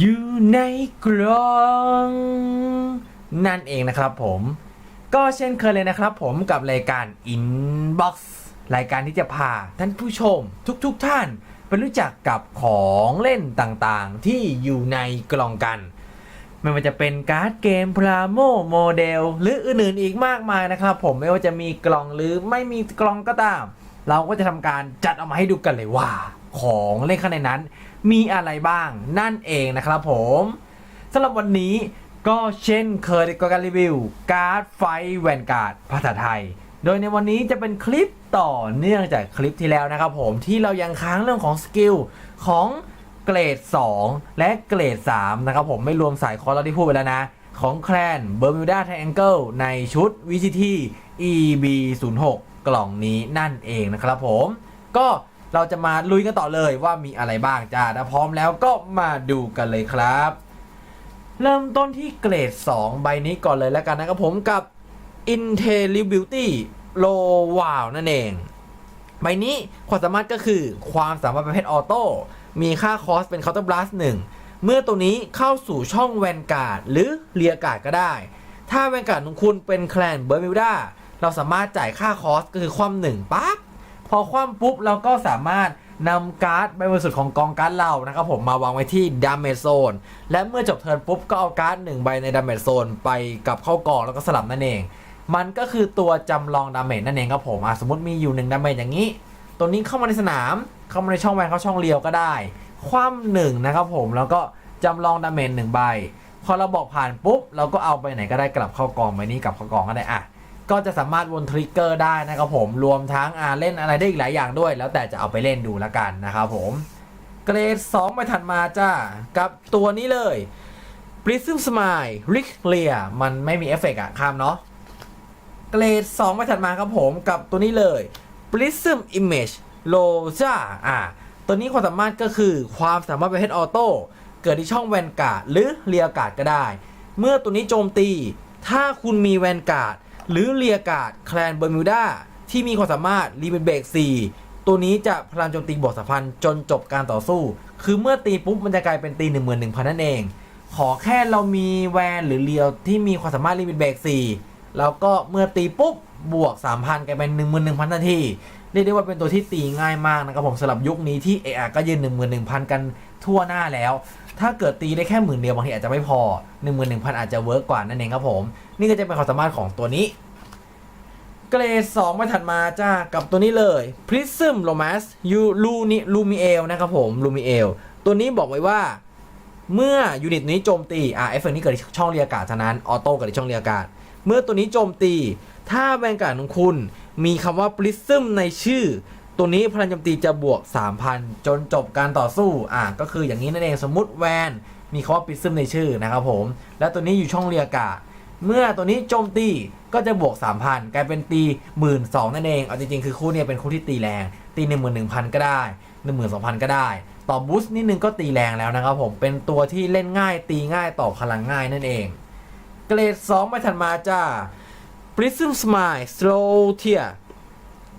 อยู่ในกล่องนั่นเองนะครับผม ก็เช่นเคยเลยนะครับผมกับรายการ Inbox รายการที่จะพาท่านผู้ชมทุกๆทท่านไปรู้จักกับของเล่นต่างๆ ที่อยู่ในกล่องกัน ไม่ว่าจะเป็นการ์ดเกมพลาโมโมเดลหรืออื่นๆอีกมากมายนะครับผมไม่ว่าจะมีกล่องหรือไม่มีกล่องก็ตาม เราก็จะทำการจัดเอามาให้ดูกันเลยว่า ของเล่นข้างในนั้น มีอะไรบ้างนั่นเองนะครับผมสำหรับวันนี้ก็เช่นเคยกับการรีวิว การ์ดไฟแวนการ์ดภาษาไทย โดยในวันนี้จะเป็นคลิปต่อเนื่องจากคลิปที่แล้วนะครับผมที่เรายังค้างเรื่องของสกิลของเกรด 2 และเกรด 3 นะครับผมไม่รวมสายคอร์เราที่พูดไปแล้วนะ ของแคลนเบอร์มิวดาไทแองเกิลในชุด VCT EB06 กล่องนี้นั่นเองนะครับผมก็ เราจะมาลุยกันต่อเลยว่ามีอะไรบ้างจ้าถ้าพร้อมแล้วก็มาดูกันเลยครับ เริ่มต้นที่เกรด 2 ใบนี้ก่อนเลยแล้วกันนะครับผมกับ Intellibility Low Wow นั่นเอง ใบนี้ความสามารถก็คือความสามารถประเภทออโต้มีค่าคอสเป็น Counter Blast 1 เมื่อตัวนี้เข้าสู่ช่องแวนการ์ดหรือเรียการ์ดก็ได้ ถ้าแวนการ์ดของคุณเป็นแคลนเบอร์มิวดาเราสามารถจ่ายค่าคอสก็คือความหนึ่งปั๊บ พอคว่ำปุ๊บเราก็สามารถนำการ์ดใบบริสุทธิ์ของกองการ์ดเรานะครับผมมาวางไว้ที่ดามเมจโซนและเมื่อจบเทิร์นปุ๊บก็เอาการ์ดหนึ่งใบในดามเมจโซนไปกับเข้ากองแล้วก็สลับนั่นเอง มันก็คือตัวจำลองดาเมจนั่นเองครับผมสมมติมีอยู่หนึ่งดาเมจอย่างนี้ ตัวนี้เข้ามาในสนาม เข้ามาในช่องแวนเข้าช่องเลียวก็ได้ คว่ำหนึ่งนะครับผมแล้วก็จำลองดาเมจหนึ่งใบ พอเราบอกผ่านปุ๊บเราก็เอาไปไหนก็ได้กลับเข้ากองใบนี้กลับเข้ากองก็ได้อะ ก็จะสามารถวนทริกเกอร์ได้นะครับผมรวมทั้งอ่าเล่นอะไรได้อีกหลายอย่างด้วย แล้วแต่จะเอาไปเล่นดูล้วกันนะครับผมเกรด2ไปถัดมาจ้ากับตัวนี้เลย Prism Smile Rick Clear มันไม่มีเอฟเฟกต์อะข้ามเนาะเกรด2ไปถัดมาครับผมกับตัวนี้เลย Prism Image Loja อ่าตัวนี้ความสามารถก็คือความสามารถประเภทออโต้เกิดที่ช่องแวนการ์ดหรือเรียกาดก็ได้ เมื่อตัวนี้โจมตี ถ้าคุณมีแวนการ์ด หรือเรียกาดแคลนเบอร์มิวดาที่มีความสามารถรีเบนเบรก4 ตัวนี้จะพลังโจมตีบวกสัมพันธ์จนจบการต่อสู้ คือเมื่อตีปุ๊บมันจะกลายเป็นตี 11,000 นั่นเอง ขอแค่เรามีแวนหรือเรียวที่มีความสามารถรีเบนเบรก4 แล้วก็เมื่อตีปุ๊บบวก 3,000กลายเป็น 11,000นาทีเรียกได้ว่าเป็นตัวที่ตีง่ายมากนะครับผมสำหรับยุคนี้ที่ AR ก็ยืน 11,000 กันทั่วหน้าแล้ว ถ้าเกิดตีได้แค่หมื่นเดียวบางทีอาจจะไม่พอ 11,000 อาจจะเวิร์กกว่านั่นเองครับผม นี่ก็จะเป็นความสามารถของตัวนี้ เกรด2มาถัดมาจ้ากับตัวนี้เลย Prism Romance ยูลูนิลูมิเอลนะครับผมลูมิเอลตัวนี้บอกไว้ว่า เมื่อยูนิตนี้โจมตีอ่าเอฟเฟกนี้เกิดช่องเรียกการ์ดเท่านั้นออโต้เกิดช่องเรียการ์ดเมื่อตัวนี้โจมตี ถ้าแวนการ์ดของคุณมีคำว่า Prism ในชื่อ ตัวนี้พลังโจมตีจะบวก 3,000 จนจบการต่อสู้ อะก็คืออย่างนี้นั่นเองสมมุติแวนมีคำว่า Prism ในชื่อนะครับผม แล้วตัวนี้อยู่ช่องเรียกาเมื่อตัวนี้โจมตีก็จะบวก 3,000 กลายเป็นตี12,000นั่นเอง เอาจริงๆ คือคู่นี้เป็นคู่ที่ตีแรง ตี 11,000 ก็ได้ 12,000 ก็ได้ ต่อบูสต์นิดนึงก็ตีแรงแล้วนะครับผม เป็นตัวที่เล่นง่าย ตีง่ายต่อพลังง่ายนั่นเอง เกรด2มาถัดมาจ้า Prism Smile Slow Tier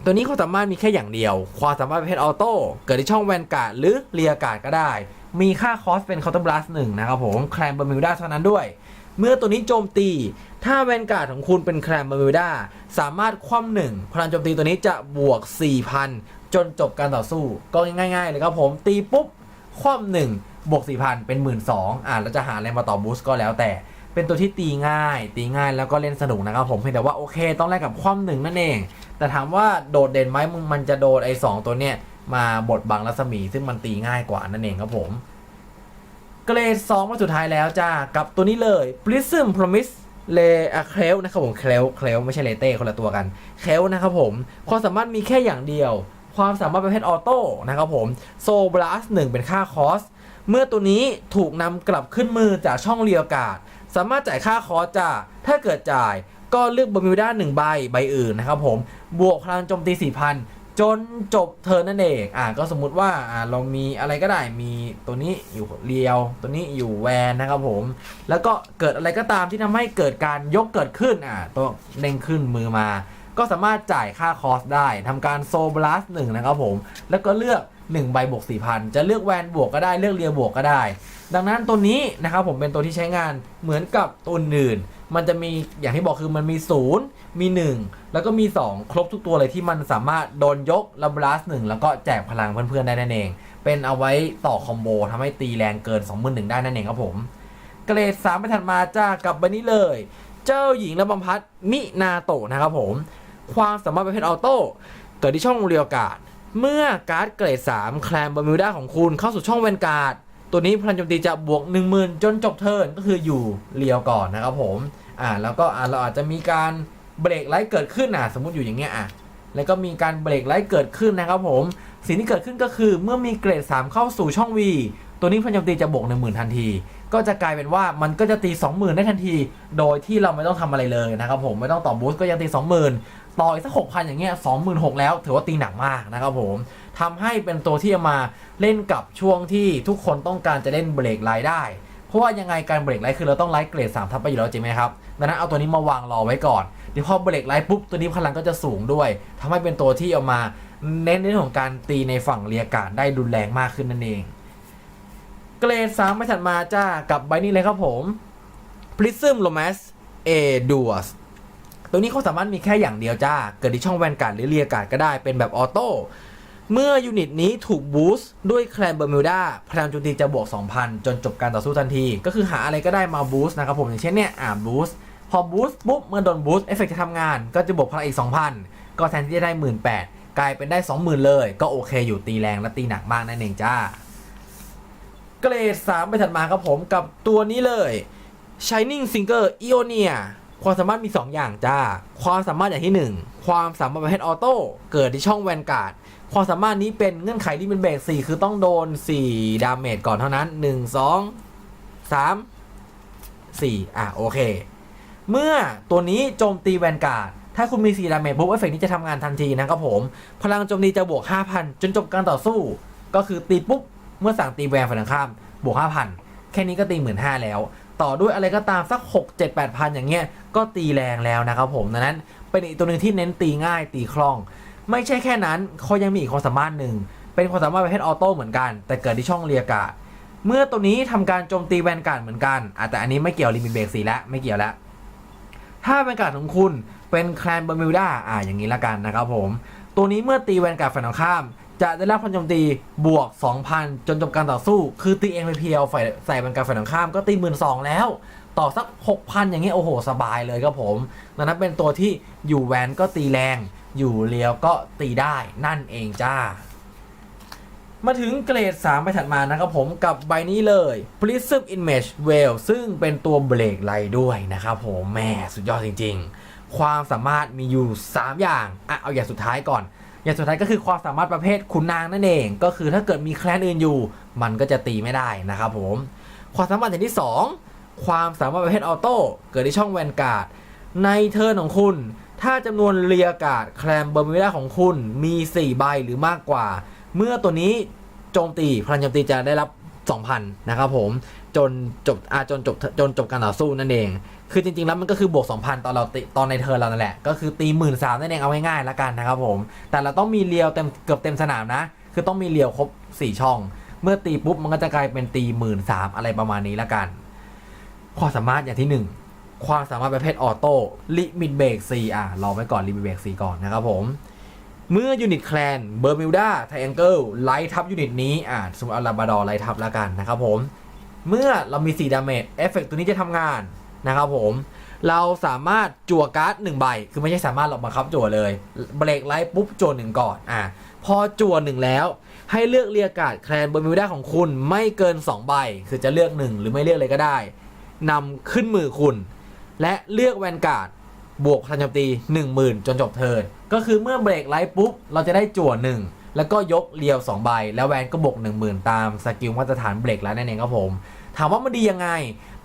ตัวนี้ความสามารถมีแค่อย่างเดียว ความสามารถประเภทออโต้ เกิดที่ช่องแวนการ์ดหรือเรียการ์ดก็ได้ มีค่าคอสเป็น Counter Blast 1นะครับผม แคลนเบอร์มิวดาเท่านั้นด้วย เมื่อตัวนี้โจมตี ถ้าแวนการ์ดของคุณเป็นแคลนเบอร์มิวดาสามารถคว่ำหนึ่งพลังโจมตีตัวนี้จะบวก 4,000 จนจบการต่อสู้ ก็ง่ายๆเลยครับผม ตีปุ๊บ คว่ำหนึ่งบวก4,000 เป็น 1 2ื่นอ่าแล้วจะหาอะไรมาต่อบูสต์ก็แล้วแต่ เป็นตัวที่ตีง่าย ตีง่ายแล้วก็เล่นสนุกนะครับผมเพียงแต่ว่าโอเค ต้องแลกกับคว่ำหนึ่งนั่นเอง แต่ถามว่าโดดเด่นไหมมึงมันจะโดนไอ้สองตัวเนี้ยมาบดบังรัศมี ซึ่งมันตีง่ายกว่านั่นเองครับผมเกรด2มาสุดท้ายแล้วจ้ากับตัวนี้เลย Prism Promise เลอะเคลนะครับผมเคลวเคลวไม่ใช่เลเต้คนละตัวกันเคลวนะครับผมความสามารถมีแค่อย่างเดียว ความสามารถประเภทออโต้นะครับผมโซบลัสหนึ่งเป็นค่าคอส เมื่อตัวนี้ถูกนำกลับขึ้นมือจากช่องเรียวกาด สามารถจ่ายค่าคอร์สจาถ้าเกิดจ่ายก็เลือกบอมิวด้าหนึ่งใบใบอื่นนะครับผม บวกพลังโจมตี4,000จนจบเทิร์นนั่นเอง อ่าก็สมมุติว่าอ่าเรามีอะไรก็ได้มีตัวนี้อยู่เรียว ตัวนี้อยู่แวนนะครับผม แล้วก็เกิดอะไรก็ตามที่ทำให้เกิดการยกเกิดขึ้นอ่าตัวเด้งขึ้นมือมา ก็สามารถจ่ายค่าคอสได้ทำการโซบลัสหนึ่งนะครับผม แล้วก็เลือก1ใบบวก4,000 จะเลือกแวนบวกก็ได้เลือกเรียวบวกก็ได้ ดังนั้นตัวนี้นะครับผมเป็นตัวที่ใช้งานเหมือนกับตัวอื่น มันจะมีอย่างที่บอกคือมันมี 0 มี 1 แล้วก็มี 2 ครบทุกตัวเลยที่มันสามารถโดนยกแล้วบลัสหนึ่งแล้วก็แจกพลังเพื่อนๆได้นั่นเอง เป็นเอาไว้ต่อคอมโบทำให้ตีแรงเกิน 2 1 0 0ได้นั่นเองครับผม เกรด3ไปถัดมาจ้ากับบันนี้เลย เจ้าหญิงระบำพัดมินาโตะนะครับผม ความสามารถประเภทออโต้เกิดที่ช่องเรียวกาดเมื่อการ์ดเกรด 3 แคลมบามิวด้าของคุณเข้าสู่ช่องแวนการ์ด ตัวนี้พลังโจมตีจะบวก 10,000 จนจบเทิร์นก็คืออยู่เรียวก่อนนะครับผมอ่าแล้วก็อ่าเราอาจจะมีการเบรกไลท์เกิดขึ้นอะสมมติอยู่อย่างเงี้ยอะแล้วก็มีการเบรกไลท์เกิดขึ้นนะครับผม สิ่งที่เกิดขึ้นก็คือเมื่อมีเกรด 3 เข้าสู่ช่อง V ตัวนี้พลังโจมตีจะบวก 10,000 ทันที ก็จะกลายเป็นว่ามันก็จะตี 20,000 ได้ทันที โดยที่เราไม่ต้องทำอะไรเลยนะครับผมไม่ต้องต่อบูสต์ก็ยังตี 20,000 ต่ออีกสัก6,000 อย่างเงี้ย26,000 แล้ว ถือว่าตีหนักมากนะครับผม ทำให้เป็นตัวที่จะมาเล่นกับช่วงที่ทุกคนต้องการจะเล่นเบรกไลท์ได้ เพราะว่ายังไงการเบรกไลท์คือเราต้องไลท์เกรด3ทับไปอยู่แล้วจริงไหมครับ ดังนั้นเอาตัวนี้มาวางรอไว้ก่อนเดี๋ยวพอเบรกไลท์ปุ๊บตัวนี้พลังก็จะสูงด้วยทำให้เป็นตัวที่เอามาเน้นในเรื่องของการตีในฝั่งเรียการดได้รุนแรงมากขึ้นนั่นเอง เกรด3ไปถัดมาจ้ากับใบนี้เลยครับผม Prism Romance A Duos ตัวนี้เขาสามารถมีแค่อย่างเดียวจ้า เกิดที่ช่องแวนการ์ดหรือเรียการ์ดก็ได้เป็นแบบออโต้ เมื่อยูนิตนี้ถูกบูสต์ด้วยแคลนเบอร์มิวดาพลังโจมตีจะบวก 2,000 จนจบการต่อสู้ทันที ก็คือหาอะไรก็ได้มาบูสต์นะครับผม อย่างเช่นเนี่ย อ่าบูสต์พอบูสต์ปุ๊บ เมื่อโดนบูสต์เอฟเฟกจะทำงาน ก็จะบวกพลังอีก 2,000 ก็แทนที่จะได้ 18,000 กลายเป็นได้ 20,000 เลย ก็โอเคอยู่ตีแรงและตีหนักมากนั่นเองจ้า เกรด 3 ไปถัดมาครับผมกับตัวนี้เลย Shining Singer Ionia ความสามารถมี 2 อย่างจ้า ความสามารถอย่างที่ 1 ความสามารถประเภทออโต้ เกิดที่ช่องแวนการ์ด ความสามารถนี้เป็นเงื่อนไขที่เป็นเบรก4คือต้องโดน4ดาเมจก่อนเท่านั้น1 2 3 4อะโอเค เมื่อตัวนี้โจมตีแวนการ์ดถ้าคุณมี4ดาเมจปุ๊บเอฟเฟกต์นี้จะทำงานทันทีนะครับผม พลังโจมตีจะบวก 5,000 จนจบการต่อสู้ ก็คือตีปุ๊บ เมื่อสั่งตีแวนฝั่งข้าม บวก 5,000 แค่นี้ก็ตีหมื่นห้าแล้ว ต่อด้วยอะไรก็ตามสัก 6 7 8พันอย่างเงี้ย ก็ตีแรงแล้วนะครับผมดังนั้นเป็นอีกตัวหนึ่งที่เน้นตีง่ายตีคล่อง ไม่ใช่แค่นั้นเขายังมีอีกความสามารถหนึ่ง เป็นความสามารถประเภทออโต้เหมือนกัน แต่เกิดที่ช่องเรียกาดเมื่อตัวนี้ทำการโจมตีแวนการ์ดเหมือนกันอแต่อันนี้ไม่เกี่ยวลิมิตเบรกสีแล้วไม่เกี่ยวแล้ว ถ้าแวนการ์ดของคุณเป็นแคลนเบอร์มิวดาอะอย่างนี้ละกันนะครับผม ตัวนี้เมื่อตีแวนการ์ดฝ่ายตรงข้าม จะได้รับพลังโจมตีบวก 2,000 จนจบการต่อสู้ คือตีเองไปเพียวฝ่ายใส่แวนการ์ดฝ่ายตรงข้ามก็ตีหมื่นสองแล้ว ต่อสัก 6,000 อย่างเงี้ยโอ้โห สบายเลยครับผมดังนั้นเป็นตัวที่อยู่แวนก็ตีแรง อยู่เลี้ยวก็ตีได้นั่นเองจ้า มาถึงเกรด 3 ไปถัดมานะครับผมกับใบนี้เลย Prism Image Veil ซึ่งเป็นตัวเบรกไลด้วยนะครับผมแม่สุดยอดจริง ๆ ความสามารถมีอยู่ 3 อย่างอะเอาอย่างสุดท้ายก่อน อย่างสุดท้ายก็คือความสามารถประเภทขุนนางนั่นเอง ก็คือถ้าเกิดมีแคลนอื่นอยู่ มันก็จะตีไม่ได้นะครับผม ความสามารถอย่างที่ 2 ความสามารถประเภทออโต้เกิดที่ช่องแวนการ์ดในเทิร์นของคุณ ถ้าจำนวนเรียการ์ดแคลมเบอร์มิวดาของคุณมี 4 ใบหรือมากกว่า เมื่อตัวนี้โจมตีพลังโจมตีจะได้รับ 2,000 นะครับผม จนจบอาจนจบจนจบการต่อสู้นั่นเอง คือจริงๆแล้วมันก็คือบวก 2,000 ตอนเราตีตอนในเทิร์เรานั่นแหละ ก็คือตีหมื่นสามนั่นเองเอาง่ายๆล้วกันนะครับผม แต่เราต้องมีเรียวเต็มเกือบเต็มสนามนะ คือต้องมีเรียวครบ 4 ช่อง เมื่อตีปุ๊บมันก็จะกลายเป็นตีหมื่นสามอะไรประมาณนี้ล้วกัน ความสามารถอย่างที่ 1 ความสามารถประเภทออโต้ลิมิตเบรก4อะรอไว้ก่อนลิมิตเบรก4ก่อนนะครับผม เมื่อยูนิตแคลนเบอร์มิวดาไทแองเกิลไลท์ทับยูนิตนี้อ่าสมมติเอาลาบาดอไลท์ทับแล้วกันนะครับผม เมื่อเรามี 4 ดาเมจเอฟเฟกตัวนี้จะทำงานนะครับผม เราสามารถจั่วการ์ดหนึ่งใบ คือไม่ใช่สามารถเราบังคับจั่วเลย เบรกไลท์ปุ๊บจั่วหนึ่งก่อนอะพอจั่วหนึ่งแล้วให้เลือกเรียกาดแคลนเบอร์มิวดาของคุณไม่เกิน 2 ใบ คือจะเลือก 1 หรือไม่เลือกเลยก็ได้นำขึ้นมือคุณ และเลือกแวนการ์ดบวกพลังโจมตี 10,000 จนจบเทิร์นก็คือเมื่อเบรกไลท์ปุ๊บ เราจะได้จั่วหนึ่งแล้วก็ยกเรียว2ใบ แล้วแวนก็บวก10,000 ตามสกิลมาตรฐานเบรกแล้วนั่นเองครับผม ถามว่ามันดียังไง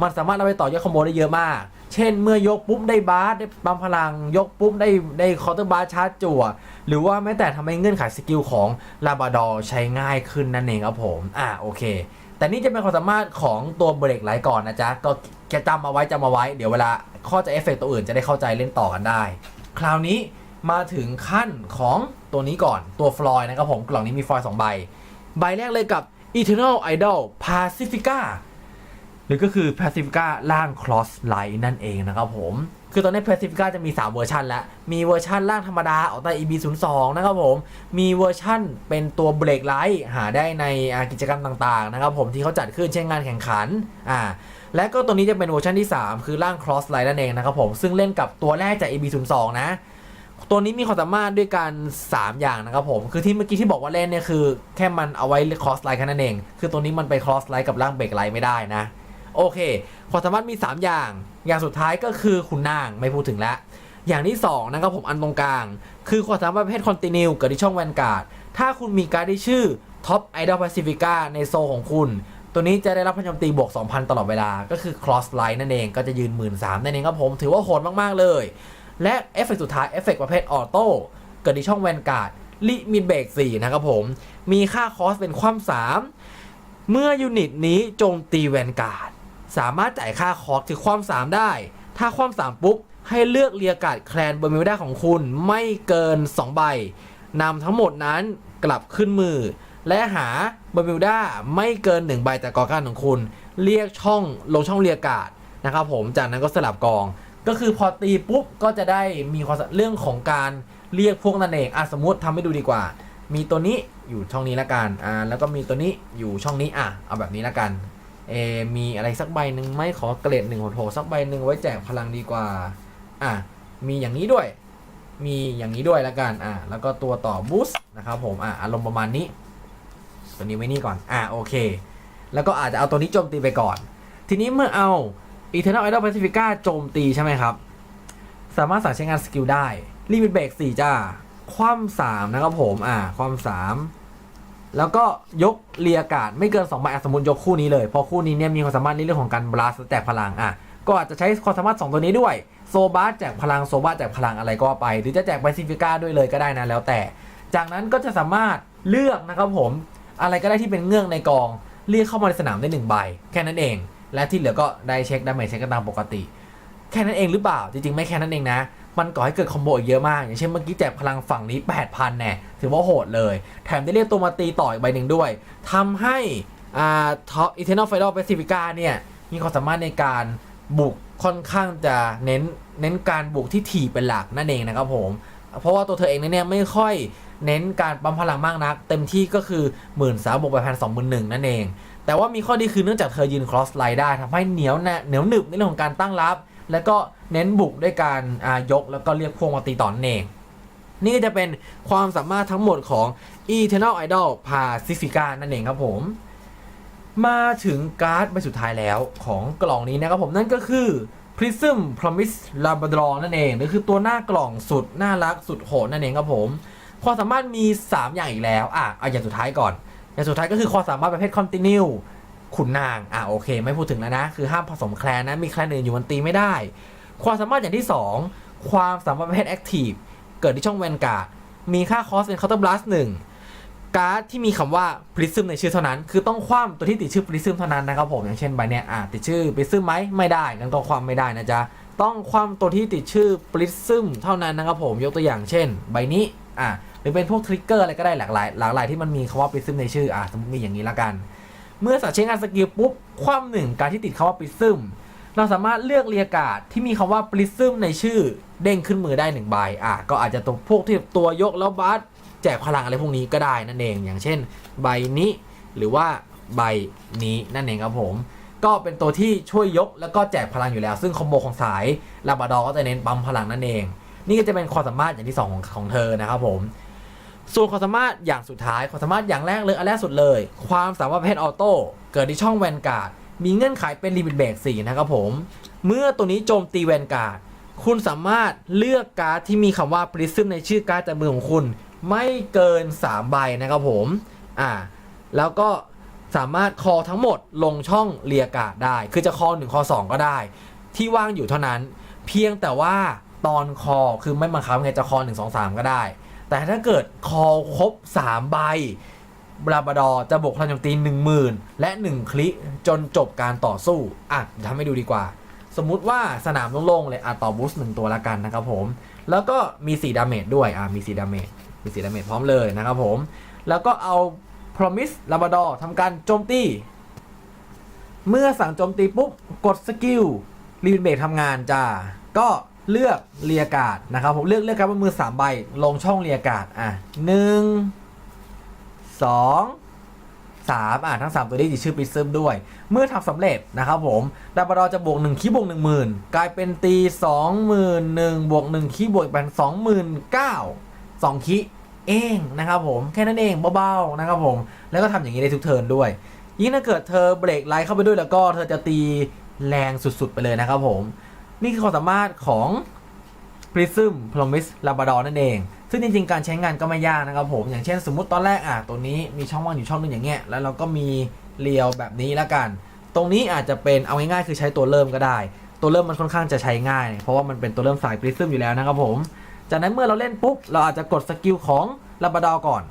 มันสามารถเอาไปต่อยอดคอมโบได้เยอะมาก เช่นเมื่อยกปุ๊บได้บาสได้ปั๊มพลัง ยกปุ๊บได้ได้คอร์เตอร์บาสชาร์จจั่ว หรือว่าแม้แต่ทำให้เงื่อนไขสกิลของลาบาดอใช้ง่ายขึ้นนั่นเองครับผม อ่าโอเค แต่นี่จะเป็นความสามารถของตัวเบรกไลท์ก่อนนะจ๊ะก็ แกจำเอาไว้จำเอาไว้ เดี๋ยวเวลาข้อจะเอฟเฟกต์ตัวอื่นจะได้เข้าใจเล่นต่อกันได้ คราวนี้มาถึงขั้นของตัวนี้ก่อนตัวฟลอยนะครับผม กล่องนี้มีฟลอยสองใบ ใบแรกเลยกับ Eternal Idol Pacifica หรือก็คือ Pacifica ล่าง Cross Light นั่นเองนะครับผม คือตอนนี้ Pacifica จะมี 3 เวอร์ชันแล้ว มีเวอร์ชันล่างธรรมดาออกใต้ EB 0 2 นะครับผม มีเวอร์ชันเป็นตัวเบรกไลท์หาได้ในกิจกรรมต่างๆนะครับผมที่เขาจัดขึ้นเช่นงานแข่งขันอ่า และก็ตัวนี้จะเป็นเวอร์ชันที่ 3 คือร่าง Cross Light นั่นเองนะครับผม ซึ่งเล่นกับตัวแรกจาก EB 0 2 นะ ตัวนี้มีความสามารถด้วยกัน 3 อย่างนะครับผม คือที่เมื่อกี้ที่บอกว่าเล่นเนี่ยคือ แค่มันเอาไว้ cross line แค่นั้นเอง คือตัวนี้มันไป cross line กับร่างเบรกไลท์ไม่ได้นะ โอเค ความสามารถมี 3 อย่าง อย่างสุดท้ายก็คือคุณนางไม่พูดถึงแล้ว อย่างที่2นะครับผมอันตรงกลาง คือความสามารถประเภท continue เกิดที่ช่องแวนการ์ด ถ้าคุณมีการ์ดที่ชื่อ top idol pacifica ในโซของคุณ ตัวนี้จะได้รับพลังโจมตีบวก 2,000 ตลอดเวลา ก็คือ cross line นั่นเอง ก็จะยืน 13,000นั่นเองครับผม ถือว่าโหดมาก ๆ เลย และเอฟเฟกต์สุดท้าย เอฟเฟกต์ประเภทออโต้ เกิดที่ช่องแวนการ์ด ลิมิตเบรก4นะครับผม มีค่าคอสเป็นความ3 เมื่อยูนิตนี้โจมตีแวนการ์ด สามารถจ่ายค่าคอสคือความ 3 ได้ ถ้าความ 3 ปุ๊บ ให้เลือกเรียการ์ดแคลนเบอร์มิวด้าของคุณไม่เกิน 2 ใบนำทั้งหมดนั้นกลับขึ้นมือ และหาเบอร์มิวด้าไม่เกิน1ใบจากกองการของคุณ เรียกช่องลงช่องเรียการ์ดนะครับผมจากนั้นก็สลับกอง ก็คือพอตีปุ๊บก็จะได้มีความเรื่องของการเรียกพวกนั่นเองอะสมมติทำให้ดูดีกว่า มีตัวนี้อยู่ช่องนี้ละกันอ่าแล้วก็มีตัวนี้อยู่ช่องนี้อะเอาแบบนี้ละกันเอมีอะไรสักใบหนึ่งไหม่ขอเกรดหนึ่งโหดๆสักใบหนึ่งไว้แจกพลังดีกว่าอะมีอย่างนี้ด้วย มีอย่างนี้ด้วยละกันอะแล้วก็ตัวต่อบูสต์นะครับผมอะอารมณ์ประมาณนี้ ตัวนี้ไว้นี่ก่อน อะโอเค แล้วก็อาจจะเอาตัวนี้โจมตีไปก่อน ทีนี้เมื่อเอา Eternal Idol Pacifica โจมตีใช่ไหมครับ สามารถสั่งใช้งานสกิลได้ลิมิตเบรก4จ้า คว่ำสามนะครับผม อ่า คว่ำสามแล้วก็ยกเรียการ์ดไม่เกิน2ใบสมมติยกคู่นี้เลย เพราะคู่นี้เนี่ยมีความสามารถในเรื่องของการบลัสแจกพลังอะก็อาจจะใช้ความสามารถ 2 ตัวนี้ด้วย โซบาสแจกพลังโซบาสแจกพลังอะไรก็ไป หรือจะแจกไบซิฟิก้าด้วยเลยก็ได้นะแล้วแต่ จากนั้นก็จะสามารถเลือกนะครับผม อะไรก็ได้ที่เป็นเงื่อนในกอง เรียกเข้ามาในสนามได้หนึ่งใบ แค่นั้นเอง และที่เหลือก็ได้เช็คได้ไม่เช็คกันตามปกติ แค่นั้นเองหรือเปล่า จริงๆ ไม่แค่นั้นเองนะ มันก่อให้เกิดคอมโบอีกเยอะมาก อย่างเช่นเมื่อกี้แจกพลังฝั่งนี้ 8,000แน่ถือว่าโหดเลย แถมได้เรียกตัวมาตีต่ออีกใบหนึ่งด้วยทำให้อ่าท็อปอีเทนอลไฟดอลเปซิฟิก้าเนี่ยมีความสามารถในการบุกค่อนข้างจะเน้นเน้นการบุกที่ถี่เป็นหลักนั่นเองนะครับผม เพราะว่าตัวเธอเองเนี่ยไม่ค่อย เน้นการปั๊มพลังมากนัก เต็มที่ก็คือหมื่นสามบวกไปพันสองหมื่นหนึ่งนั่นเอง แต่ว่ามีข้อดีคือเนื่องจากเธอยืน cross line ได้ทำให้เหนียวแน่เหนียวหนึบในเรื่องของการตั้งรับ แล้วก็เน้นบุกด้วยการอายกแล้วก็เรียกพวงมาตีต่อนเองนี่ก็จะเป็นความสามารถทั้งหมดของ Eternal Idol Pacifica นั่นเองครับผม มาถึงการ์ดใบสุดท้ายแล้วของกล่องนี้นะครับผมนั่นก็คือ Prism Promise Labrador นั่นเองหรือคือตัวหน้ากล่องสุดน่ารักสุดโหดนั่นเองครับผม ความสามารถมี 3 อย่างอีกแล้วอะเอาอย่างสุดท้ายก่อน อย่างสุดท้ายก็คือความสามารถประเภท Continue ขุนนางอะโอเค ไม่พูดถึงแล้วนะ คือห้ามผสมแคลนนะ มีแคลนอื่นอยู่มันตีไม่ได้ ความสามารถอย่างที่ 2 ความสามารถประเภท Active เกิดที่ช่องแวนการ์ดมีค่าคอสเป็น Counter Blast 1การ์ดที่มีคำว่า Prism ในชื่อเท่านั้น คือต้องคว่ำตัวที่ติดชื่อ Prism เท่านั้นนะครับผม อย่างเช่นใบเนี้ยอะติดชื่อ Prism ไหมไม่ได้งั้นก็คว่ำไม่ได้นะจ๊ะ ต้องคว่ำตัวที่ติดชื่อ Prism เท่านั้นนะครับผม ยกตัวอย่างเช่น ใบนี้อะ หรือเป็นพวกทริกเกอร์อะไรก็ได้หลากหลายหลากหลายที่มันมีคำว่า Prism ในชื่ออะสมมติมีอย่างนี้ละกัน เมื่อสัตว์ใช้งานสกิลปุ๊บคว่ำหนึ่งการที่ติดคำว่า Prism เราสามารถเลือกเรียการ์ดที่มีคำว่า Prism ในชื่อเด้งขึ้นมือได้หนึ่งใบอะก็อาจจะตัวพวกที่ตัวยกแล้วบัสแจกพลังอะไรพวกนี้ก็ได้นั่นเอง อย่างเช่น ใบนี้ หรือว่าใบนี้นั่นเองครับผม ก็เป็นตัวที่ช่วยยกแล้วก็แจกพลังอยู่แล้ว ซึ่งคอมโบของสายลาบาดอก็จะเน้นปั๊มพลังนั่นเอง นี่ก็จะเป็นความสามารถอย่างที่ 2 ของของเธอนะครับผม ส่วนความสามารถอย่างสุดท้ายความสามารถอย่างแรกเลยอันแรกสุดเลย ความสามารถประเภทออโต้เกิดที่ช่องแวนการ์ดมีเงื่อนไขเป็นลิมิตเบรก4นะครับผม เมื่อตัวนี้โจมตีแวนการ์ดคุณสามารถเลือกการ์ดที่มีคำว่า Prism ในชื่อการ์ดจากมือของคุณ ไม่เกิน 3 ใบนะครับผมอ่าแล้วก็สามารถคอทั้งหมดลงช่องเรียกาดได้ คือจะคอ1คอ2ก็ได้ ที่ว่างอยู่เท่านั้น เพียงแต่ว่าตอนคอคือไม่บังคับไงจะคอ1 2 3ก็ได้ แต่ถ้าเกิดคอครบ 3 ใบบราบาดอจะบวกพลังโจมตี 10,000 และ 1 คลิกจนจบการต่อสู้ อะทำให้ดูดีกว่า สมมุติว่าสนามโล่งๆเลยอะต่อบูสต์หนึ่งตัวละกันนะครับผม แล้วก็มี 4 ดาเมจด้วย อะมี 4 ดาเมจมี 4 ดาเมจพร้อมเลยนะครับผม แล้วก็เอา Promise ลาบดอทำการโจมตี เมื่อสั่งโจมตีปุ๊บ กดสกิลรีวิเบรกทำงานจ้าก็ เลือกเรียกาดนะครับผมเลือกเลือกการว่ามือ3ใบลงช่องเรียกาดอะหนึ่งสองสามอะทั้ง 3 ตัวนี้จะชื่อปิซึมด้วย เมื่อทำสำเร็จนะครับผมดาบดอจะบวก 1 คีย์บวก 10,000 กลายเป็นตี 21,000บวก 1 คีย์บวกเป็น29,000 2 คีย์เองนะครับผม แค่นั้นเองเบาๆนะครับผม แล้วก็ทำอย่างนี้ได้ทุกเทิร์นด้วย ยิ่งถ้าเกิดเธอเบรกไลท์เข้าไปด้วยแล้วก็เธอจะตีแรงสุดๆไปเลยนะครับผม นี่คือความสามารถของ Prism Promise Labrador นั่นเอง ซึ่งจริงๆ การใช้งานก็ไม่ยากนะครับผม อย่างเช่นสมมติตอนแรกอะตัวนี้มีช่องว่างอยู่ช่องนึงอย่างเงี้ย แล้วเราก็มีเรียวแบบนี้แล้วกัน ตรงนี้อาจจะเป็นเอาง่ายๆ คือใช้ตัวเริ่มก็ได้ ตัวเริ่มมันค่อนข้างจะใช้ง่าย เพราะว่ามันเป็นตัวเริ่มสาย Prism อยู่แล้วนะครับผม จากนั้นเมื่อเราเล่นปุ๊บ เราอาจจะกดสกิลของ Labrador ก่อน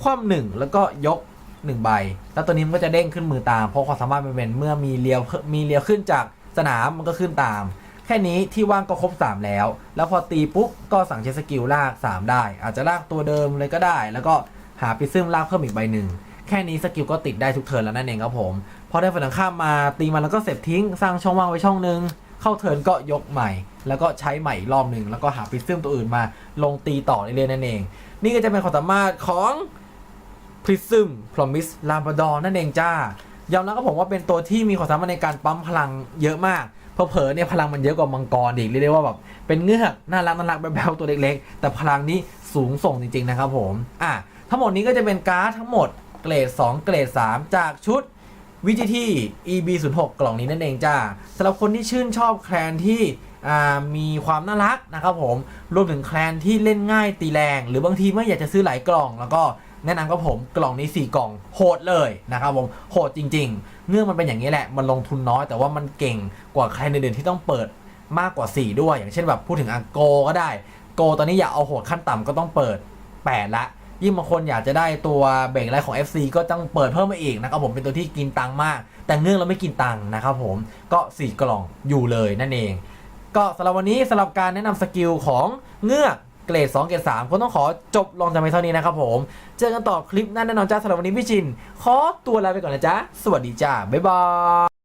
คว่ำหนึ่งแล้วก็ยกหนึ่งใบ แล้วตัวนี้มันก็จะเด้งขึ้นมือตาม เพราะความสามารถมันเป็นเมื่อมีเลียวมีเลียวขึ้นจากสนามมันก็ขึ้นตาม ค่นี้ที่ว่างก็ครบ 3 แล้ว แล้วพอตีปุ๊บก็สั่งใช้สกิลลาก 3 ได้ อาจจะลากตัวเดิมเลยก็ได้ แล้วก็หาปิซึมลากเพิ่มอีกใบหนึ่งแค่นี้สกิลก็ติดได้ทุกเทิร์นแล้วนั่นเองครับผมพอได้ฝั่งตรงข้ามมาตีมันแล้วก็เสร็จทิ้งสร้างช่องว่างไว้ช่องหนึ่งเข้าเทิร์นก็ยกใหม่ แล้วก็ใช้ใหม่รอบหนึ่งแล้วก็หาปิซึมตัวอื่นมาลงตีต่อเรื่อยๆนั่นเอง นี่ก็จะเป็นความสามารถของ Prism Promise Labrador นั่นเองจ้ายอมรับก็ผมว่าเป็นตัวที่มีความสามารถในการปั๊มพลังเยอะมาก เผลอเนี่ยพลังมันเยอะกว่ามังกรอีกเรียกได้ว่าแบบเป็นเงือกน่ารักน่ารักแบ๊วๆตัวเล็กๆ แต่พลังนี้สูงส่งจริง ๆ นะครับผมอะทั้งหมดนี้ก็จะเป็นการ์ดทั้งหมดเกรด 2 เกรด 3 จากชุด VGT EB06 กล่องนี้นั่นเองจ้าสำหรับคนที่ชื่นชอบแคลนที่อ่ามีความน่ารักนะครับผมรวมถึงแคลนที่เล่นง่ายตีแรง หรือบางทีไม่อยากจะซื้อหลายกล่องแล้วก็ แนะนำกับผมกล่องนี้ 4 กล่องโหดเลยนะครับผมโหดจริง ๆเนื่องมันเป็นอย่างนี้แหละ มันลงทุนน้อยแต่ว่ามันเก่งกว่าใครในเดือนที่ต้องเปิดมากกว่า 4 ด้วย อย่างเช่นแบบพูดถึงอาโกก็ได้ โกตอนนี้อยากเอาโหดขั้นต่ำก็ต้องเปิด 8 ละยิ่งบางคนอยากจะได้ตัวเบรกไลท์ของ FC ก็ต้องเปิดเพิ่มมาอีกนะครับผมเป็นตัวที่กินตังค์มาก แต่เนื่องเราไม่กินตังค์นะครับผมก็ 4 กล่องอยู่เลยนั่นเอง ก็สำหรับวันนี้สำหรับการแนะนำสกิลของเงือก เกรด 2 เกรด 3 ก็ต้องขอจบลงจากเพียงเท่านี้นะครับผม เจอกันต่อคลิปหน้าแน่นอนจ้าสำหรับวันนี้พี่ชิน ขอตัวลาไปก่อนนะจ๊ะ สวัสดีจ้า บ๊ายบาย